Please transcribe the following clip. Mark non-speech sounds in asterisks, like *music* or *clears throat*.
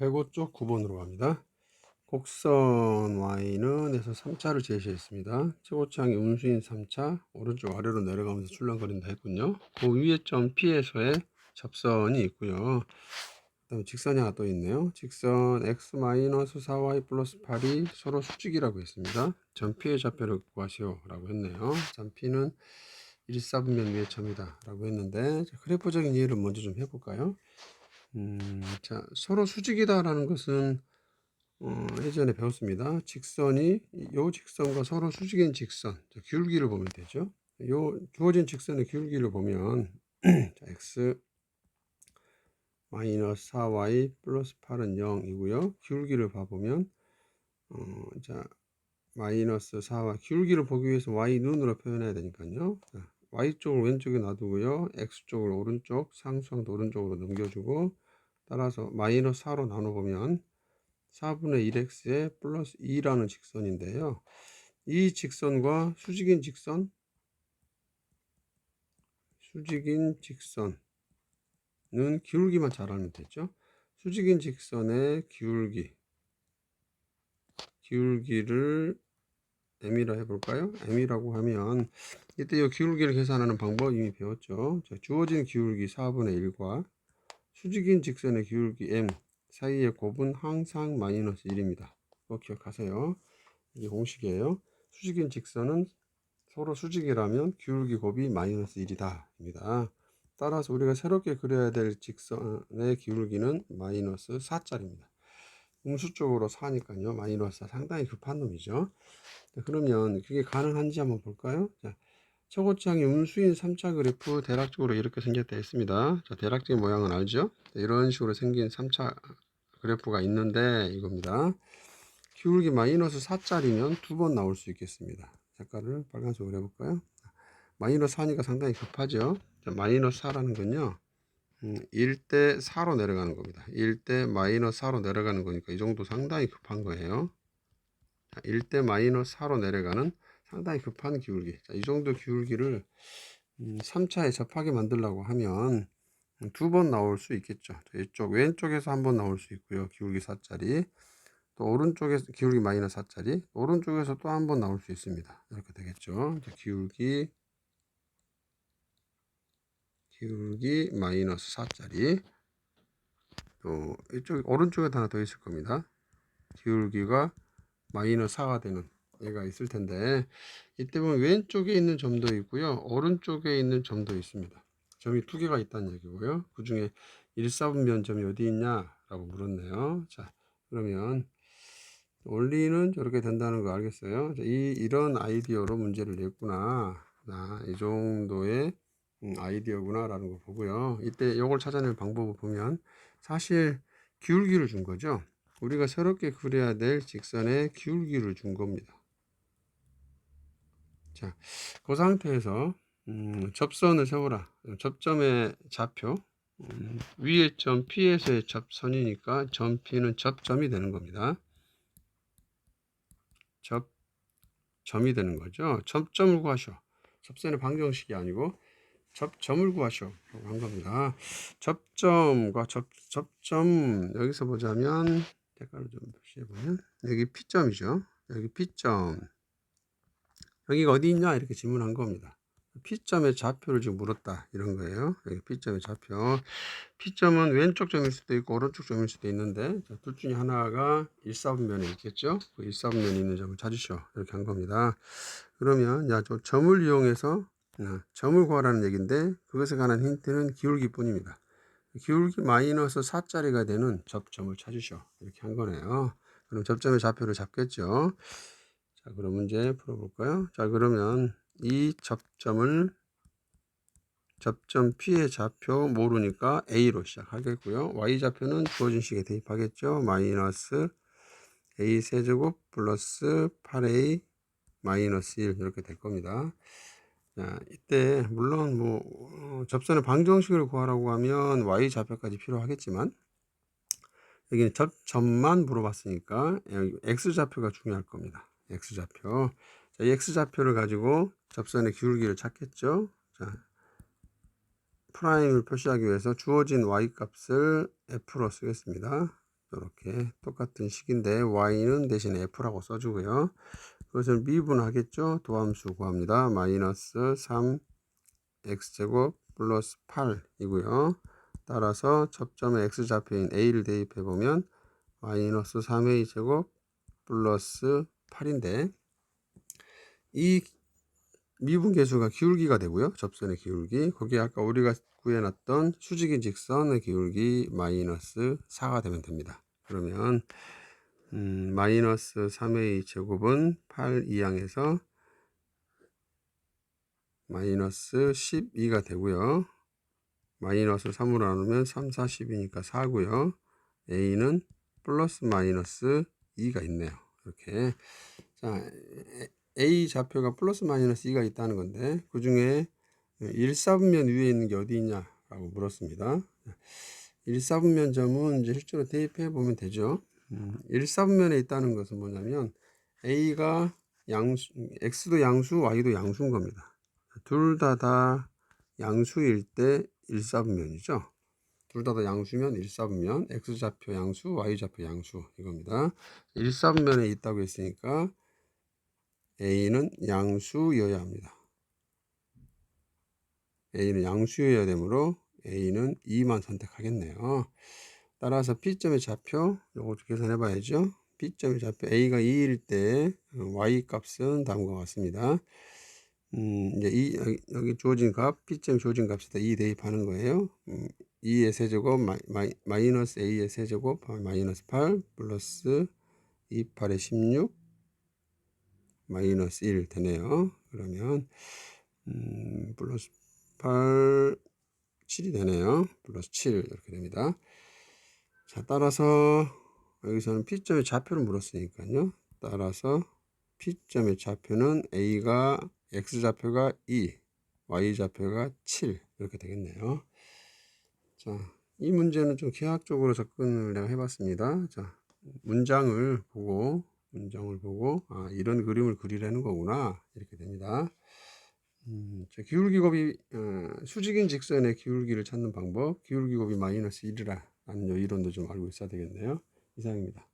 105쪽 9번으로 갑니다. 곡선 Y는 에서 3차를 제시했습니다. 최고창이 음수인 3차 오른쪽 아래로 내려가면서 출렁거린다 했군요. 그 위에 점 P에서의 접선이 있고요. 그다음에 직선이 하나 또 있네요. 직선 x-4y 플러스 8이 서로 수직이라고 했습니다. 점 P의 좌표를 구하시오라고 했네요. 점 P는 1 4분면 위의 점이다 라고 했는데 자, 그래프적인 이해를 먼저 좀 해볼까요? 음, 자, 서로 수직이다라는 것은 어, 예전에 배웠습니다. 직선이 요 직선과 서로 수직인 직선, 자, 기울기를 보면 되죠. 요 주어진 직선의 기울기를 보면 *clears throat* 자, x 마이너스 4y 플러스 8은 0이고요. 기울기를 봐보면 어, 자, 마이너스 4y 기울기를 보기 위해서 y 눈으로 표현해야 되니까요. 자, y쪽을 왼쪽에 놔두고요. x쪽을 오른쪽, 상수항도 오른쪽으로 넘겨주고 따라서 마이너스 4로 나눠보면 4분의 1x에 플러스 2라는 직선인데요. 이 직선과 수직인 직선, 수직인 직선은 기울기만 잘 알면 되죠. 수직인 직선의 기울기, 기울기를 m이라 해볼까요? m이라고 하면 이때 이 기울기를 계산하는 방법 이미 배웠죠. 자, 주어진 기울기 4분의 1과 수직인 직선의 기울기 m 사이의 곱은 항상 마이너스 1입니다. 꼭 기억하세요. 이게 공식이에요. 수직인 직선은 서로 수직이라면 기울기 곱이 마이너스 1이다. 입니다. 따라서 우리가 새롭게 그려야 될 직선의 기울기는 마이너스 4짜리입니다. 음수 쪽으로 4니까요. 마이너스 4 상당히 급한 놈이죠. 자, 그러면 그게 가능한지 한번 볼까요? 자, 초고창이 음수인 3차 그래프 대략적으로 이렇게 생겼다 했습니다. 자, 대략적인 모양은 알죠? 이런 식으로 생긴 3차 그래프가 있는데 이겁니다. 기울기 마이너스 4짜리면 두 번 나올 수 있겠습니다. 색깔을 빨간색으로 해볼까요? 마이너스 4니까 상당히 급하죠? 자, 마이너스 4라는 건요. 음, 1대 4로 내려가는 겁니다. 1대 마이너스 4로 내려가는 거니까 이 정도 상당히 급한 거예요. 자, 1대 마이너스 4로 내려가는 상당히 급한 기울기. 자, 이 정도 기울기를 음, 3차에 접하게 만들려고 하면 두 번 나올 수 있겠죠. 이쪽 왼쪽에서 한 번 나올 수 있고요. 기울기 4짜리. 또 오른쪽에서 기울기 마이너스 4짜리. 오른쪽에서 또 한 번 나올 수 있습니다. 이렇게 되겠죠. 기울기 기울기 마이너스 4짜리. 또 이쪽 오른쪽에 하나 더 있을 겁니다. 기울기가 마이너스 4가 되는 얘가 있을 텐데 이때 보면 왼쪽에 있는 점도 있고요. 오른쪽에 있는 점도 있습니다. 점이 두 개가 있다는 얘기고요. 그 중에 1사분면 점이 어디 있냐 라고 물었네요. 자 그러면 원리는 저렇게 된다는 거 알겠어요? 자, 이 이런 아이디어로 문제를 냈구나. 아, 이 정도의 음, 아이디어구나 라는 거 보고요 이때 이걸 찾아낼 방법을 보면 사실 기울기를 준 거죠 우리가 새롭게 그려야 될 직선의 기울기를 준 겁니다 자, 그 상태에서 음, 접선을 세워라. 접점의 좌표 음, 위에 점 P에서의 접선이니까 점 P는 접점이 되는 겁니다. 접 점이 되는 거죠. 접점을 구하셔. 접선의 방정식이 아니고 접 점을 구하셔. 한 겁니다. 접점과 접, 접점 여기서 보자면 색깔을 좀 표시해 보면 여기 P점이죠. 여기 P점 여기가 어디 있냐 이렇게 질문한 겁니다. P점의 좌표를 지금 물었다 이런 거예요. 여기 P점의 좌표. P점은 왼쪽 점일 수도 있고 오른쪽 점일 수도 있는데 둘 중에 하나가 1사분면에 있겠죠. 그 1사분면에 있는 점을 찾으시오. 이렇게 한 겁니다. 그러면 야, 저 점을 이용해서 아, 점을 구하라는 얘기인데 그것에 관한 힌트는 기울기뿐입니다. 기울기 마이너스 4짜리가 되는 접점을 찾으시오. 이렇게 한 거네요. 그럼 접점의 좌표를 잡겠죠. 자, 그럼 문제 풀어볼까요? 자, 그러면 이 접점을 접점 P의 좌표 모르니까 A로 시작하겠고요. Y 좌표는 주어진 식에 대입하겠죠. 마이너스 A 세제곱 플러스 8A 마이너스 1 이렇게 될 겁니다. 자, 이때 물론 뭐 어, 접선의 방정식을 구하라고 하면 Y 좌표까지 필요하겠지만 여기는 접 점만 물어봤으니까 X 좌표가 중요할 겁니다. x좌표. 자, 이 x좌표를 가지고 접선의 기울기를 찾겠죠. 자, 프라임을 표시하기 위해서 주어진 y 값을 f로 쓰겠습니다. 이렇게 똑같은 식인데 y는 대신 f라고 써주고요. 그것을 미분하겠죠. 도함수 구합니다. 마이너스 3 x제곱 플러스 8이고요. 따라서 접점에 x좌표인 a를 대입해 보면 마이너스 3a 제곱 플러스 8인데 이 미분 계수가 기울기가 되고요. 접선의 기울기. 거기에 아까 우리가 구해놨던 수직인 직선의 기울기 마이너스 4가 되면 됩니다. 그러면 음, 마이너스 3a 제곱은 8 이항에서 마이너스 12가 되고요. 마이너스 3으로 나누면 3, 4, 10이니까 4고요. a는 플러스 마이너스 2가 있네요. 이렇게 자 a 좌표가 플러스 마이너스 2가 있다는 건데 그 중에 1, 4분면 위에 있는 게 어디 있냐라고 물었습니다. 1, 4분면 점은 이제 실제로 대입해 보면 되죠. 음, 1, 4분면에 있다는 것은 뭐냐면 a가 양수, x도 양수, y도 양수인 겁니다. 둘 다 다 양수일 때 1, 4분면이죠. 둘 다 다 양수면 1, 4분면, x좌표 양수, y좌표 양수 이겁니다. 1, 4분면에 있다고 했으니까 a는 양수여야 합니다. A는 양수여야 되므로 a는 2만 선택하겠네요. 따라서 P점의 좌표 요거 계산해 봐야죠. P점의 좌표 A가 2일 때 Y 값은 다음과 같습니다. 음, 이제 이 여기, 여기 주어진 값 P점 주어진 값에다 2 대입하는 거예요. 음, 2의 세제곱 마이, 마이, 마이너스 A의 세제곱 마이너스 8 플러스 2, 8의 16 마이너스 1 되네요. 그러면 음, 플러스 8 7이 되네요. 플러스 7 이렇게 됩니다. 자, 따라서 여기서는 P점의 좌표를 물었으니까요. 따라서 P점의 좌표는 A가 X좌표가 2, Y좌표가 7 이렇게 되겠네요. 자, 이 문제는 좀 기하학적으로 접근을 내가 해봤습니다. 자, 문장을 보고 문장을 보고 아, 이런 그림을 그리라는 거구나 이렇게 됩니다. 음, 자, 기울기곱이 어, 수직인 직선의 기울기를 찾는 방법 기울기곱이 마이너스 1이라 라는 요 이론도 좀 알고 있어야 되겠네요. 이상입니다.